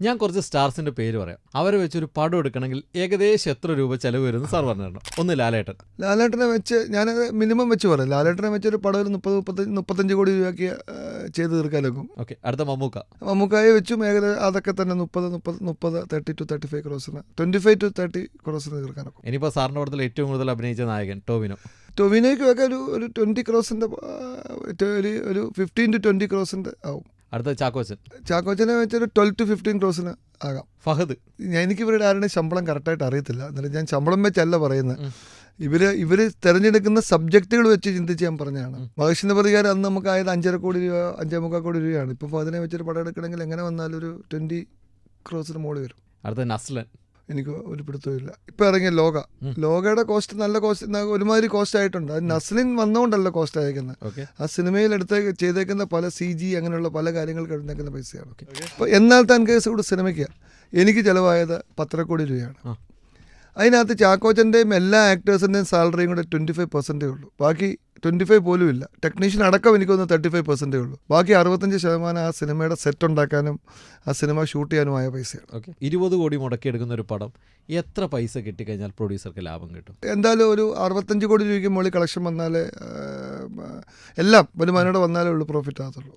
ഞാൻ കുറച്ച് സ്റ്റാർസിന്റെ പേര് പറയാം. അവരെ വെച്ചൊരു പടം എടുക്കണമെങ്കിൽ ഏകദേശം എത്ര രൂപ ചെലവ് വരുന്ന സാർ പറഞ്ഞു ഒന്ന് ലാലേട്ടൻ. ലാലേട്ടനെ വെച്ച് ഞാൻ മിനിമം വെച്ച് പറയാം. ലാലേട്ടനെ വെച്ച് ഒരു പടം ഒരു മുപ്പത് മുപ്പത്തഞ്ച് മുപ്പത്തഞ്ച് കോടി രൂപയ്ക്ക് ചെയ്ത് തീർക്കാനൊക്കും ഓക്കെ അടുത്ത മമ്മൂക്ക. മമ്മൂക്കായെ വെച്ചും ഏകദേശം അതൊക്കെ തന്നെ മുപ്പത് മുപ്പത് മുപ്പത് തേർട്ടി ടു തേർട്ടി ഫൈവ് ക്രോസിന് ട്വന്റി ഫൈവ് ടു തേർട്ടി ക്രോസിന് തീർക്കാനൊക്കെ ഇനിയിപ്പോൾ സാറിന്റെ പടത്തിൽ ഏറ്റവും കൂടുതൽ അഭിനയിച്ച നായകൻ ടോവിനോ. ടൊവിനോയ്ക്ക് ഒക്കെ ഒരു ഒരു ട്വന്റി ക്രോസിന്റെ ഒരു ഒരു ഫിഫ്റ്റീൻ ടു ട്വന്റി ക്രോസിന്റെ ആവും. അടുത്ത ചാക്കോച്ചൻ. ചാക്കോച്ചനെ വെച്ചൊരു ട്വൽവ് ടു ഫിഫ്റ്റീൻ ക്രോസിന് ആകാം. ഫഹദ്. ഞാൻ എനിക്ക് ഇവരുടെ ആരുടെ ശമ്പളം കറക്റ്റായിട്ട് അറിയത്തില്ല. എന്നാലും ഞാൻ ശമ്പളം വെച്ചല്ല പറയുന്നത്. ഇവർ ഇവർ തിരഞ്ഞെടുക്കുന്ന സബ്ജക്റ്റുകൾ വെച്ച് ചിന്തിച്ച് ഞാൻ പറഞ്ഞതാണ്. മഹേഷിന്റെ പ്രതികാരം അന്ന് നമുക്ക് ആയത് അഞ്ചര കോടി രൂപ അഞ്ചേ മുക്കാൽ കോടി രൂപയാണ്. ഇപ്പം അതിനെ വെച്ചൊരു പടം എടുക്കണമെങ്കിൽ എങ്ങനെ വന്നാലും ഒരു ട്വന്റി ക്രോസിന് മുകളിൽ വരും. അടുത്ത നസ്ലൻ. എനിക്ക് ഒരു പിടുത്തമില്ല ഇപ്പം ഇറങ്ങിയ ലോക. ലോകയുടെ കോസ്റ്റ് നല്ല കോസ്റ്റ് ഒരുമാതിരി കോസ്റ്റ് ആയിട്ടുണ്ട്. അത് നസ്ലിൻ വന്നുകൊണ്ടല്ല കോസ്റ്റ് അയക്കുന്നത് ആ സിനിമയിൽ എടുത്ത് ചെയ്തേക്കുന്ന പല സി ജി അങ്ങനെയുള്ള പല കാര്യങ്ങൾ എടുത്തേക്കുന്ന പൈസയാണ്. അപ്പോൾ എന്നാൽ താൻ കേസ് കൂടെ സിനിമയ്ക്ക്. എനിക്ക് ചിലവായത് പത്തര കോടി രൂപയാണ് അതിനകത്ത് ചാക്കോച്ചന്റെയും എല്ലാ ആക്ടേഴ്സിന്റെയും സാലറിയും കൂടെ ട്വന്റി ഫൈവ് പെർസെന്റേ ഉള്ളൂ. ബാക്കി ട്വന്റി ഫൈവ് പോലും ഇല്ല. ടെക്നീഷ്യൻ അടക്കം എനിക്കൊന്ന് തേർട്ടി ഫൈവ് പെർസെന്റേ ഉള്ളൂ. ബാക്കി അറുപത്തഞ്ച് ശതമാനം ആ സിനിമയുടെ സെറ്റ് ഉണ്ടാക്കാനും ആ സിനിമ ഷൂട്ട് ചെയ്യാനും ആയ പൈസയാണ്. ഓക്കെ ഇരുപത് കോടി മുടക്കിയെടുക്കുന്ന ഒരു പടം എത്ര പൈസ കിട്ടിക്കഴിഞ്ഞാൽ പ്രൊഡ്യൂസർക്ക് ലാഭം കിട്ടും? എന്തായാലും ഒരു അറുപത്തഞ്ച് കോടി രൂപയ്ക്ക് മുകളിൽ കളക്ഷൻ വന്നാലേ എല്ലാം വരുമാനോടെ വന്നാലേ ഉള്ളൂ പ്രോഫിറ്റ് ആകത്തുള്ളൂ.